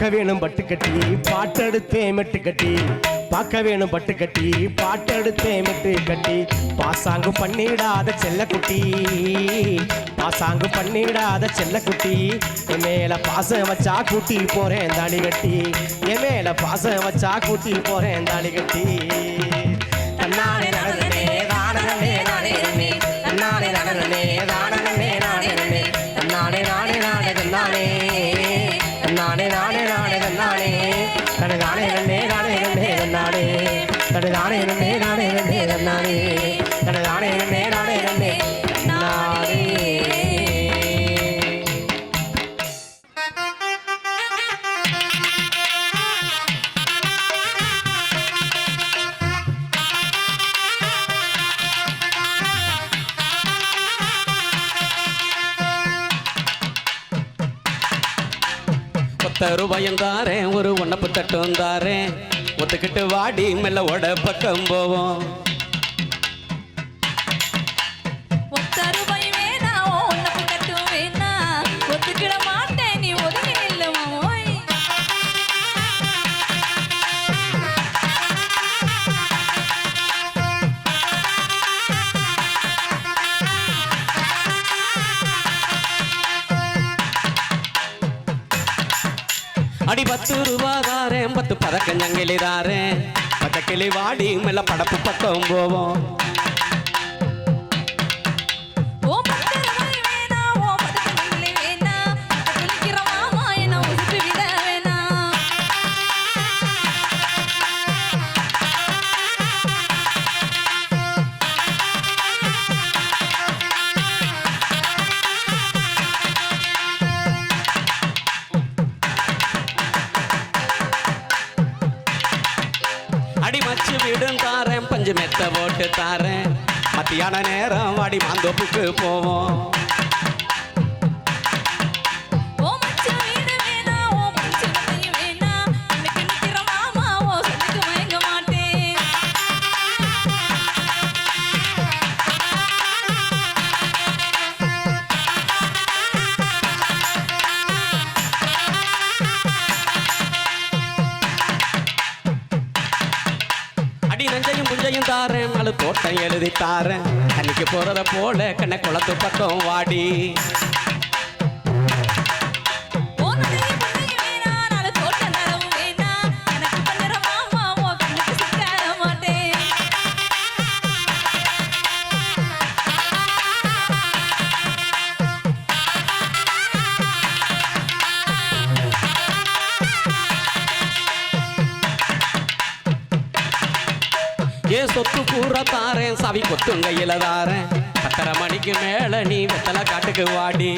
பார்க்க வேணும் பட்டு கட்டி பாட்டெடுத்தே மெட்டு கட்டி. பார்க்க வேணும் பட்டு கட்டி பாட்டெடுத்தே மெட்டு கட்டி. பாசாங்கு பண்ணிடாத செல்லக்குட்டி பாசாங்கு பண்ணிடாத செல்லக்குட்டி என் மேல பாசம் வச்சா கூட்டி போறேன் தாலி கட்டி. என் மேல பாசம் வச்சா கூட்டி போறேன் தாலி கட்டி. ஒத்த ரூபாயும் தாரேன் ஒரு ஒன்னப்பு தட்டும் தாரேன் ஒத்துக்கிட்டு வாடி மெல்ல ஓட பக்கம் போவோம். அடி பத்து ரூபா தாரேன் பத்து பதக்கஞ்சங்கிலி தாரேன் பச்சக்கிளி வாடி மேல படப்பு பக்கம் போவோம். பஞ்சு மெத்த தாரேன். மத்தியான நேரம் வாடி மாந்தோப்புக்கு போவோம். தாரேன் நாலு தோட்டம் எழுதி தாரேன் கண்ணிக்கு போறத போல கண்ணை குளத்து பக்கம் வாடி. ஏ சொத்து கூற தாரேன் சாவி கொத்தும் கையில தாரேன் பத்தரை மணிக்கு மேல நீ வெத்தலை காட்டுக்கு வாடி.